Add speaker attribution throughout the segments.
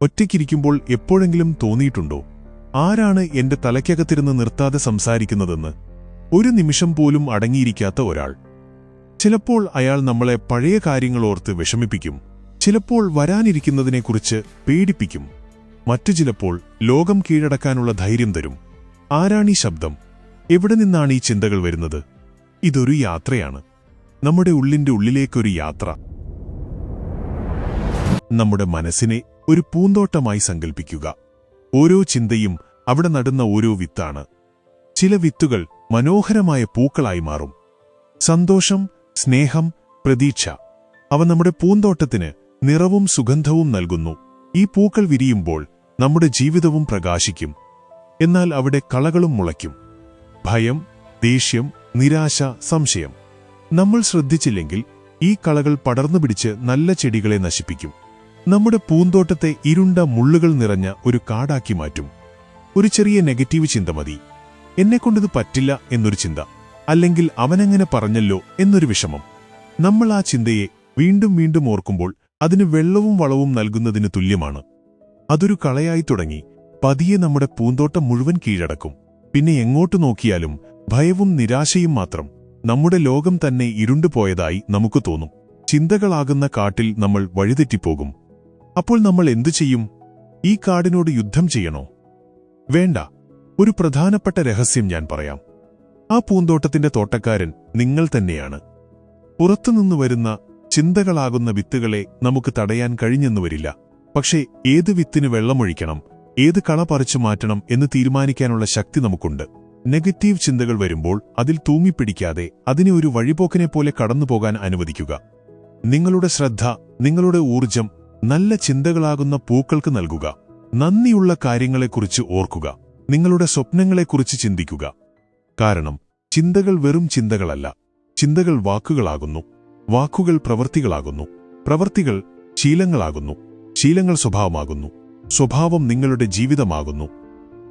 Speaker 1: ഒറ്റയ്ക്കിരിക്കുമ്പോൾ എപ്പോഴെങ്കിലും തോന്നിയിട്ടുണ്ടോ? ആരാണ് എന്റെ തലയ്ക്കകത്തിരുന്ന് നിർത്താതെ സംസാരിക്കുന്നതെന്ന്? ഒരു നിമിഷം പോലും അടങ്ങിയിരിക്കാത്ത ഒരാൾ. ചിലപ്പോൾ അയാൾ നമ്മളെ പഴയ കാര്യങ്ങളോർത്ത് വിഷമിപ്പിക്കും. ചിലപ്പോൾ വരാനിരിക്കുന്നതിനെക്കുറിച്ച് പേടിപ്പിക്കും. മറ്റു ചിലപ്പോൾ ലോകം കീഴടക്കാനുള്ള ധൈര്യം തരും. ആരാണീ ശബ്ദം? എവിടെ നിന്നാണ് ഈ ചിന്തകൾ വരുന്നത്? ഇതൊരു യാത്രയാണ്. നമ്മുടെ ഉള്ളിന്റെ ഉള്ളിലേക്കൊരു യാത്ര. നമ്മുടെ മനസ്സിനെ ഒരു പൂന്തോട്ടമായി സങ്കൽപ്പിക്കുക. ഓരോ ചിന്തയും അവിടെ നടുന്ന ഓരോ വിത്താണ്. ചില വിത്തുകൾ മനോഹരമായ പൂക്കളായി മാറും. സന്തോഷം സ്നേഹം പ്രതീക്ഷ അവ നമ്മുടെ പൂന്തോട്ടത്തിന് നിറവും സുഗന്ധവും നൽകുന്നു. ഈ പൂക്കൾ വിരിയുമ്പോൾ നമ്മുടെ ജീവിതവും പ്രകാശിക്കും. എന്നാൽ അവിടെ കളകളും മുളയ്ക്കും. ഭയം ദേഷ്യം നിരാശ സംശയം. നമ്മൾ ശ്രദ്ധിച്ചില്ലെങ്കിൽ ഈ കളകൾ പടർന്നു പിടിച്ച് നല്ല ചെടികളെ നശിപ്പിക്കും. നമ്മുടെ പൂന്തോട്ടത്തെ ഇരുണ്ട മുള്ളുകൾ നിറഞ്ഞ ഒരു കാടാക്കി മാറ്റും. ഒരു ചെറിയ നെഗറ്റീവ് ചിന്ത മതി. എന്നെക്കൊണ്ടിത് പറ്റില്ല എന്നൊരു ചിന്ത. അല്ലെങ്കിൽ അവനെങ്ങനെ പറഞ്ഞല്ലോ എന്നൊരു വിഷമം. നമ്മൾ ആ ചിന്തയെ വീണ്ടും വീണ്ടും ഓർക്കുമ്പോൾ അതിന് വെള്ളവും വളവും നൽകുന്നതിന് തുല്യമാണ്. അതൊരു കളയായി തുടങ്ങി പതിയെ നമ്മുടെ പൂന്തോട്ടം മുഴുവൻ കീഴടക്കും. പിന്നെ എങ്ങോട്ടു നോക്കിയാലും ഭയവും നിരാശയും മാത്രം നമ്മുടെ ലോകം തന്നെ ഇരുണ്ടുപോയതായി നമുക്ക് തോന്നും. ചിന്തകളാകുന്ന കാട്ടിൽ നമ്മൾ വഴിതെറ്റിപ്പോകും. അപ്പോൾ നമ്മൾ എന്തു ചെയ്യും? ഈ കാടിനോട് യുദ്ധം ചെയ്യണോ? വേണ്ട. ഒരു പ്രധാനപ്പെട്ട രഹസ്യം ഞാൻ പറയാം. ആ പൂന്തോട്ടത്തിന്റെ തോട്ടക്കാരൻ നിങ്ങൾ തന്നെയാണ്. പുറത്തുനിന്ന് വരുന്ന ചിന്തകളാകുന്ന വിത്തുകളെ നമുക്ക് തടയാൻ കഴിഞ്ഞെന്നു വരില്ല. പക്ഷേ ഏത് വിത്തിന് വെള്ളമൊഴിക്കണം ഏത് കള പറിച്ചു മാറ്റണം എന്ന് തീരുമാനിക്കാനുള്ള ശക്തി നമുക്കുണ്ട്. നെഗറ്റീവ് ചിന്തകൾ വരുമ്പോൾ അതിൽ തൂങ്ങിപ്പിടിക്കാതെ അതിനെ ഒരു വഴിപോക്കനെ പോലെ കടന്നുപോകാൻ അനുവദിക്കുക. നിങ്ങളുടെ ശ്രദ്ധ നിങ്ങളുടെ ഊർജം നല്ല ചിന്തകളാകുന്ന പൂക്കൾക്ക് നൽകുക. നന്ദിയുള്ള കാര്യങ്ങളെക്കുറിച്ച് ഓർക്കുക. നിങ്ങളുടെ സ്വപ്നങ്ങളെക്കുറിച്ച് ചിന്തിക്കുക. കാരണം ചിന്തകൾ വെറും ചിന്തകളല്ല. ചിന്തകൾ വാക്കുകളാകുന്നു. വാക്കുകൾ പ്രവൃത്തികളാകുന്നു പ്രവൃത്തികൾ ശീലങ്ങളാകുന്നു. ശീലങ്ങൾ സ്വഭാവമാകുന്നു. സ്വഭാവം നിങ്ങളുടെ ജീവിതമാകുന്നു.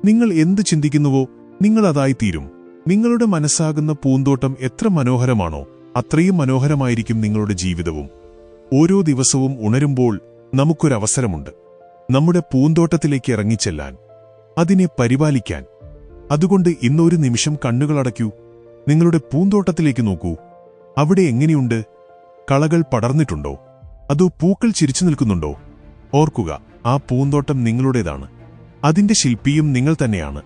Speaker 1: നിങ്ങൾ എന്ത് ചിന്തിക്കുന്നുവോ നിങ്ങളതായിത്തീരും നിങ്ങളുടെ മനസ്സാകുന്ന പൂന്തോട്ടം എത്ര മനോഹരമാണോ അത്രയും മനോഹരമായിരിക്കും നിങ്ങളുടെ ജീവിതവും. ഓരോ ദിവസവും ഉണരുമ്പോൾ നമുക്കൊരവസരമുണ്ട്. നമ്മുടെ പൂന്തോട്ടത്തിലേക്ക് ഇറങ്ങിച്ചെല്ലാൻ അതിനെ പരിപാലിക്കാൻ. അതുകൊണ്ട് ഇന്നൊരു നിമിഷം കണ്ണുകളടയ്ക്കൂ നിങ്ങളുടെ പൂന്തോട്ടത്തിലേക്ക് നോക്കൂ. അവിടെ എങ്ങനെയുണ്ട്? കളകൾ പടർന്നിട്ടുണ്ടോ? അതോ പൂക്കൾ ചിരിച്ചു നിൽക്കുന്നുണ്ടോ? ഓർക്കുക ആ പൂന്തോട്ടം നിങ്ങളുടേതാണ്. അതിന്റെ ശില്പിയും നിങ്ങൾ തന്നെയാണ്.